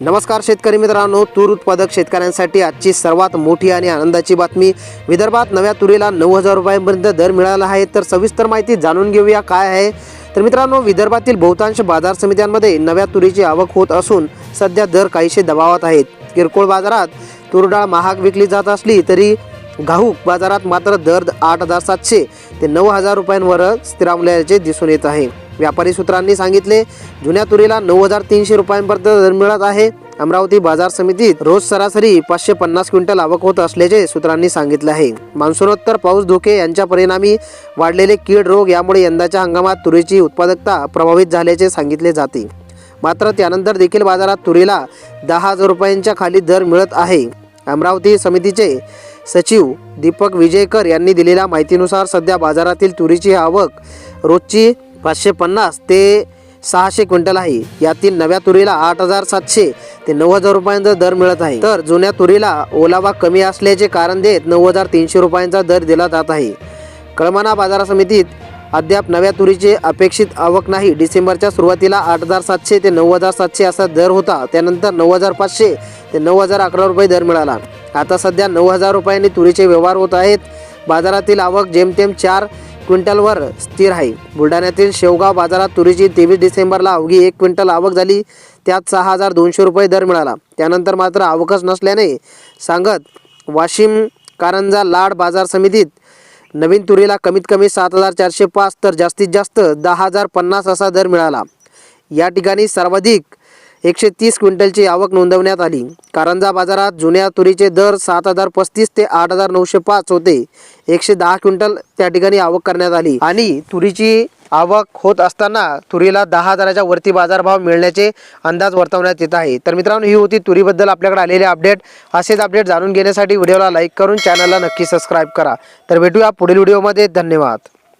नमस्कार शेतकरी मित्रांनो तूर उत्पादक शेतकऱ्यांसाठी आजची सर्वात मोठी आणि आनंदाची बातमी. विदर्भात नव्या तुरीला नऊ हजार रुपयांपर्यंत दर मिळाला आहे. तर सविस्तर माहिती जाणून घेऊया काय आहे. तर मित्रांनो विदर्भातील बहुतांश बाजार समित्यांमध्ये नव्या तुरीची आवक होत असून सध्या दर काहीसे दबावात आहेत. किरकोळ बाजारात तूर डाळ महाग विकली जात असली तरी घाऊक बाजारात मात्र दर आठ हजार सातशे ते नऊ हजार रुपयांवर स्थिरावल्याचे दिसून येत आहे. व्यापारी सूत्रांनी सांगितले जुन्या तुरीला नऊ हजार तीनशे रुपयांपर्यंत दर मिळत आहे. अमरावती बाजार समितीत रोज सरासरी पाचशे पन्नास क्विंटल आवक होत असल्याचे सूत्रांनी सांगितले आहे. मान्सूनोत्तर पाऊस धोके यांच्या परिणामी वाढलेले कीड रोग यामुळे यंदाच्या हंगामात तुरीची उत्पादकता प्रभावित झाल्याचे सांगितले जाते. मात्र त्यानंतर देखील बाजारात तुरीला दहा हजार रुपयांच्या खाली दर मिळत आहे. अमरावती समितीचे सचिव दीपक विजयकर यांनी दिलेल्या माहितीनुसार सध्या बाजारातील तुरीची आवक रोजची पाचशे पन्नास ते सहाशे क्विंटल आहे. यातील नव्या तुरीला आठ हजार सातशे ते नऊ हजार रुपयांचा दर मिळत आहे. तर जुन्या तुरीला ओलावा कमी असल्याचे कारण देत नऊ हजार तीनशे रुपयांचा दर दिला जात आहे. कळमाना बाजार समितीत अद्याप नव्या तुरीचे अपेक्षित आवक नाही. डिसेंबरच्या सुरुवातीला आठ हजार सातशे ते नऊ हजार सातशे असा दर होता. त्यानंतर नऊ हजार पाचशे ते नऊ हजार अकरा रुपये दर मिळाला. आता सध्या नऊ हजार रुपयांनी तुरीचे व्यवहार होत आहेत. बाजारातील आवक जेमतेम चार क्विंटलवर स्थिर आहे. बुलढाण्यातील शेवगाव बाजारात तुरीची तेवीस डिसेंबरला अवघी एक क्विंटल आवक झाली. त्यात सहा हजार दोनशे रुपये दर मिळाला. त्यानंतर मात्र आवकच नसल्याने सांगत वाशिम कारंजा लाड बाजार समितीत नवीन तुरीला कमीत कमी सात हजार चारशे पाच तर जास्तीत जास्त दहा हजार पन्नास असा दर मिळाला. या ठिकाणी सर्वाधिक एकशे तीस क्विंटलची आवक नोंदवण्यात आली. कारंजा बाजारात जुन्या तुरीचे दर सात हजार पस्तीस ते आठ हजार नऊशे पाच होते. एकशे दहा क्विंटल त्या ठिकाणी आवक करण्यात आली. आणि तुरीची आवक होत असताना तुरीला दहा हजाराच्या वरती बाजारभाव मिळण्याचे अंदाज वर्तवण्यात येत आहे. तर मित्रांनो ही होती तुरीबद्दल आपल्याकडे आलेले अपडेट. असेच अपडेट जाणून घेण्यासाठी व्हिडिओला लाईक करून चॅनलला नक्की सबस्क्राईब करा. तर भेटूया पुढील व्हिडिओमध्ये. धन्यवाद.